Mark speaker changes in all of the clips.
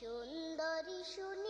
Speaker 1: সুন্দরী শুনি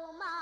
Speaker 1: oh my